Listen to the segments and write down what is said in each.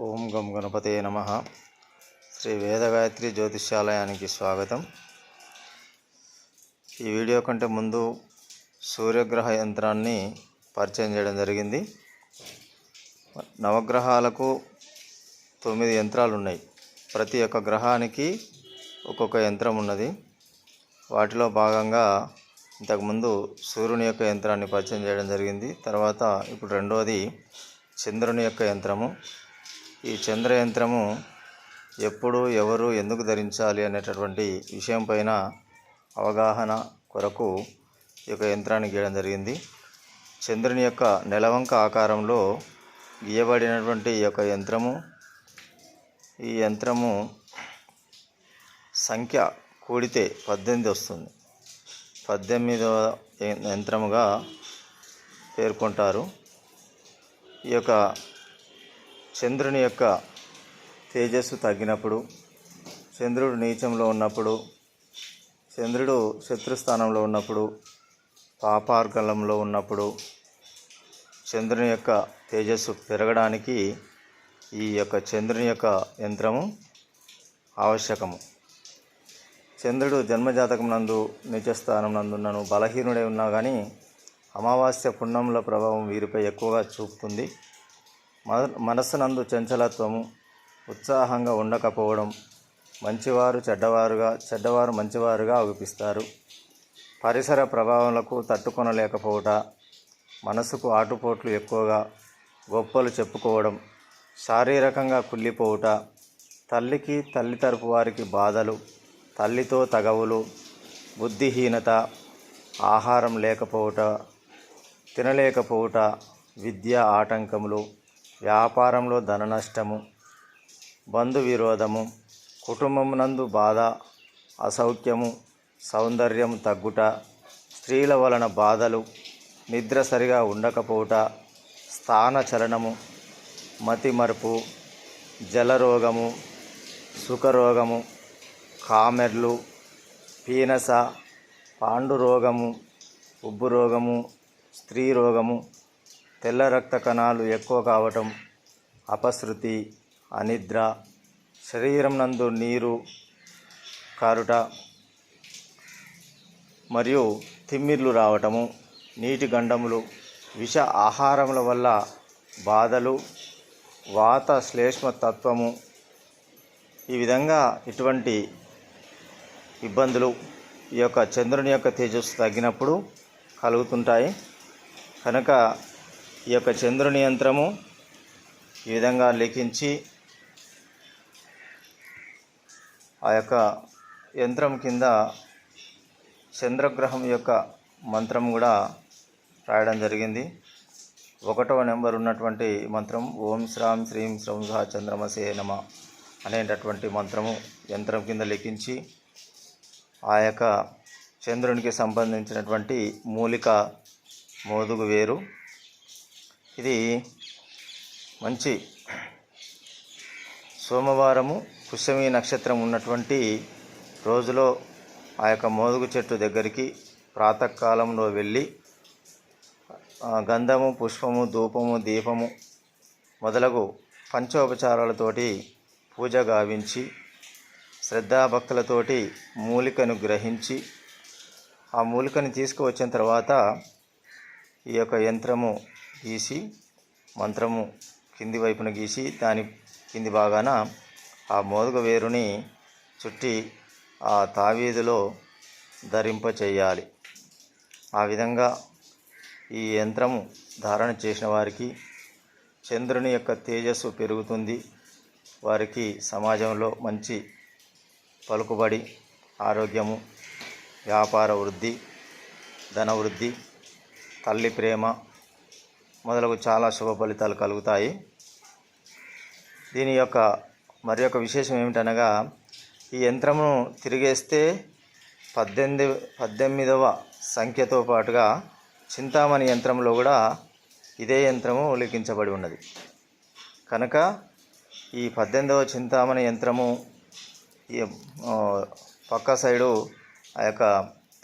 ఓం గం గణపతే నమ. శ్రీ వేదగాయత్రి జ్యోతిష్యాలయానికి స్వాగతం. ఈ వీడియో కంటే ముందు సూర్యగ్రహ యంత్రాన్ని పరిచయం చేయడం జరిగింది. నవగ్రహాలకు తొమ్మిది యంత్రాలు ఉన్నాయి. ప్రతి ఒక్క గ్రహానికి ఒక్కొక్క యంత్రం ఉన్నది. వాటిలో భాగంగా ఇంతకుముందు సూర్యుని యొక్క యంత్రాన్ని పరిచయం చేయడం జరిగింది. తర్వాత ఇప్పుడు రెండవది చంద్రుని యొక్క యంత్రము. ఈ చంద్ర యంత్రము ఎప్పుడు ఎవరు ఎందుకు ధరించాలి అనేటటువంటి విషయం పైన అవగాహన కొరకు ఈ యొక్క యంత్రాన్ని గీయడం జరిగింది. చంద్రుని యొక్క నెలవంక ఆకారంలో గీయబడినటువంటి ఈ యొక్క యంత్రము ఈ యంత్రము సంఖ్య కూడితే పద్దెనిమిది వస్తుంది. పద్దెనిమిదవ యంత్రముగా పేర్కొంటారు. ఈ యొక్క చంద్రుని యొక్క తేజస్సు తగ్గినప్పుడు చంద్రుడు నీచంలో ఉన్నప్పుడు చంద్రుడు శత్రుస్థానంలో ఉన్నప్పుడు పాపార్గలంలో ఉన్నప్పుడు చంద్రుని యొక్క తేజస్సు పెరగడానికి ఈ యొక్క చంద్రుని యొక్క యంత్రము ఆవశ్యకము. చంద్రుడు జన్మజాతకం నందు నిత్యస్థానం నందున్నను బలహీనుడై ఉన్నా కానీ అమావాస్య పుణ్యముల ప్రభావం వీరిపై ఎక్కువగా చూపుతుంది. మనస్సునందు చంచలత్వము ఉత్సాహంగా ఉండకపోవడం మంచివారు చెడ్డవారుగా చెడ్డవారు మంచివారుగా అగుపిస్తారు పరిసర ప్రభావాలకు తట్టుకొనలేకపోవట మనసుకు ఆటుపోట్లు ఎక్కువగా గొప్పలు చెప్పుకోవడం శారీరకంగా కుళ్ళిపోవుట తల్లికి తల్లి తరపు వారికి బాధలు తల్లితో తగవులు బుద్ధిహీనత ఆహారం లేకపోవుట తినలేకపోవుట విద్య ఆటంకములు వ్యాపారంలో ధన నష్టము బంధు విరోధము కుటుంబమునందు బాధ అసౌఖ్యము సౌందర్యం తగ్గుట స్త్రీల వలన బాధలు నిద్ర సరిగా ఉండకపోవుట స్థాన చలనము మతిమరుపు జలరోగము సుఖరోగము కామెర్లు పీనస పాండురోగము ఉబ్బు రోగము స్త్రీ రోగము తెల్ల రక్త కణాలు ఎక్కువ కావటం అపశృతి అనిద్ర శరీరం నందు నీరు కారుట మరియు తిమ్మిర్లు రావటము నీటి గండములు విష ఆహారముల వల్ల బాధలు వాత శ్లేష్మ తత్వము ఈ విధంగా ఇటువంటి ఇబ్బందులు ఈ యొక్క చంద్రుని యొక్క తేజస్సు తగ్గినప్పుడు కలుగుతుంటాయి. కనుక ఈ యొక్క చంద్రుని యంత్రము ఈ విధంగా లిఖించి ఆ యొక్క యంత్రం కింద చంద్రగ్రహం యొక్క మంత్రం కూడా రాయడం జరిగింది. ఒకటవ నెంబర్ ఉన్నటువంటి మంత్రం ఓం శ్రాం శ్రీం శ్రౌంస చంద్రమసే నమ అనేటటువంటి మంత్రము యంత్రం కింద లిఖించి ఆ యొక్క చంద్రునికి సంబంధించినటువంటి మూలిక మోదుగు వేరు. ఇది మంచి సోమవారము పుష్యమి నక్షత్రం ఉన్నటువంటి రోజులో ఆ యొక్క మోదుగు చెట్టు దగ్గరికి ప్రాతకాలంలో వెళ్ళి గంధము పుష్పము ధూపము దీపము మొదలగు పంచోపచారాలతోటి పూజ గావించి శ్రద్ధాభక్తులతోటి మూలికను గ్రహించి ఆ మూలికను తీసుకువచ్చిన తర్వాత ఈ యొక్క యంత్రము గీసి మంత్రము కింది వైపున గీసి దాని కింది భాగాన ఆ మోదుగ వేరుని చుట్టి ఆ తావీదులో ధరింప చేయాలి ఆ విధంగా ఈ యంత్రము ధారణ చేసిన వారికి చంద్రుని యొక్క తేజస్సు పెరుగుతుంది. వారికి సమాజంలో మంచి పలుకుబడి ఆరోగ్యము వ్యాపార వృద్ధి ధన వృద్ధి తల్లి ప్రేమ మొదలగు చాలా శుభ ఫలితాలు కలుగుతాయి. దీని యొక్క మరి యొక్క విశేషం ఏమిటనగా ఈ యంత్రమును తిరిగేస్తే పద్దెనిమిది పద్దెనిమిదవ సంఖ్యతో పాటుగా చింతామణి యంత్రంలో కూడా ఇదే యంత్రము ఉల్లిఖించబడి ఉన్నది. కనుక ఈ పద్దెనిమిదవ చింతామణి యంత్రము ఈ పక్క సైడు ఆ యొక్క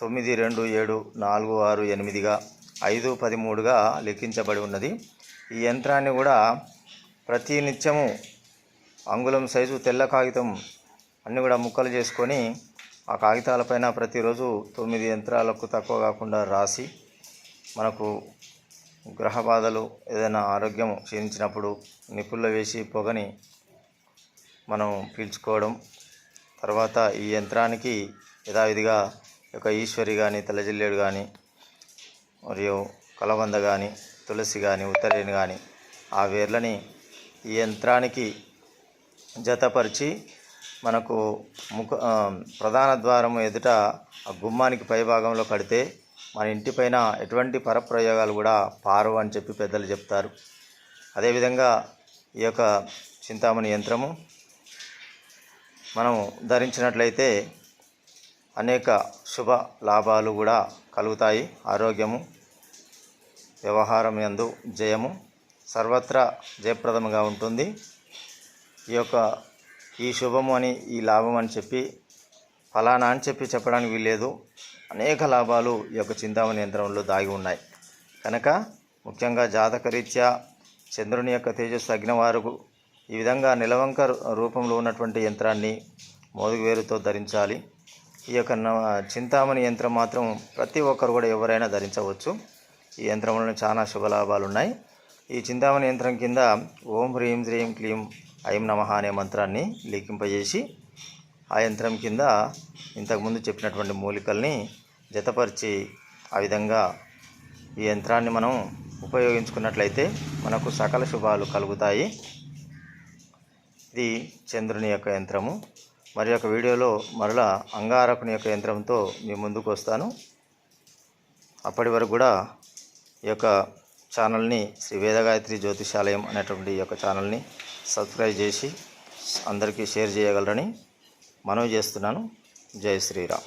తొమ్మిది రెండు ఏడు నాలుగు ఆరు ఎనిమిదిగా ఐదు పదిమూడుగా లెక్కించబడి ఉన్నది. ఈ యంత్రాన్ని కూడా ప్రతి నిత్యము అంగుళం సైజు తెల్ల కాగితం అన్నీ కూడా ముక్కలు చేసుకొని ఆ కాగితాలపైన ప్రతిరోజు తొమ్మిది యంత్రాలకు తక్కువ కాకుండా రాసి మనకు గ్రహ బాధలు ఏదైనా ఆరోగ్యం క్షీణించినప్పుడు నిప్పుల్లో వేసి పొగని మనం పీల్చుకోవడం తర్వాత ఈ యంత్రానికి యథావిధిగా ఒక ఈశ్వరి కానీ తెల్లజిల్లేడు కానీ మరియు కలబంద కానీ తులసి కానీ ఉత్తరేణి కానీ ఆ వేర్లని ఈ యంత్రానికి జతపరిచి మనకు ముఖ ప్రధాన ద్వారం ఎదుట ఆ గుమ్మానికి పై భాగంలో కడితే మన ఇంటిపైన ఎటువంటి పరప్రయోగాలు కూడా పారు అని చెప్పి పెద్దలు చెప్తారు. అదేవిధంగా ఈ యొక్క చింతామణి యంత్రము మనం ధరించినట్లయితే అనేక శుభ లాభాలు కూడా కలుగుతాయి. ఆరోగ్యము వ్యవహారం ఎందు జయము సర్వత్రా జయప్రదముగా ఉంటుంది. ఈ యొక్క ఈ శుభము అని ఈ లాభం అని చెప్పి ఫలానా అని చెప్పి చెప్పడానికి వీల్లేదు. అనేక లాభాలు ఈ యొక్క చింతామణి యంత్రంలో దాగి ఉన్నాయి. కనుక ముఖ్యంగా జాతకరీత్యా చంద్రుని యొక్క తేజస్సు తగ్గిన వారు ఈ విధంగా నిలవంక రూపంలో ఉన్నటువంటి యంత్రాన్ని మోదుగు వేరుతో ధరించాలి. ఈ యొక్క చింతామణి యంత్రం మాత్రం ప్రతి ఒక్కరు కూడా ఎవరైనా ధరించవచ్చు. ఈ యంత్రంలో చాలా శుభలాభాలు ఉన్నాయి ఈ చింతామణి యంత్రం కింద ఓం హ్రీం శ్రీం క్లీం ఐం నమ అనే మంత్రాన్ని లిఖింపజేసి ఆ యంత్రం కింద ఇంతకుముందు చెప్పినటువంటి మూలికల్ని జతపరిచి ఆ విధంగా ఈ యంత్రాన్ని మనం ఉపయోగించుకున్నట్లయితే మనకు సకల శుభాలు కలుగుతాయి. ఇది చంద్రుని యొక్క యంత్రము. మరి యొక్క వీడియోలో మరలా అంగారకుని యొక్క యంత్రంతో మీ ముందుకు వస్తాను. అప్పటి వరకు కూడా ఈ యొక్క ఛానల్ని శ్రీ వేదగాయత్రి జ్యోతిషాలయం అనేటువంటి ఈ యొక్క ఛానల్ని సబ్స్క్రైబ్ చేసి అందరికీ షేర్ చేయగలరని మనవి చేస్తున్నాను. జై శ్రీరామ్.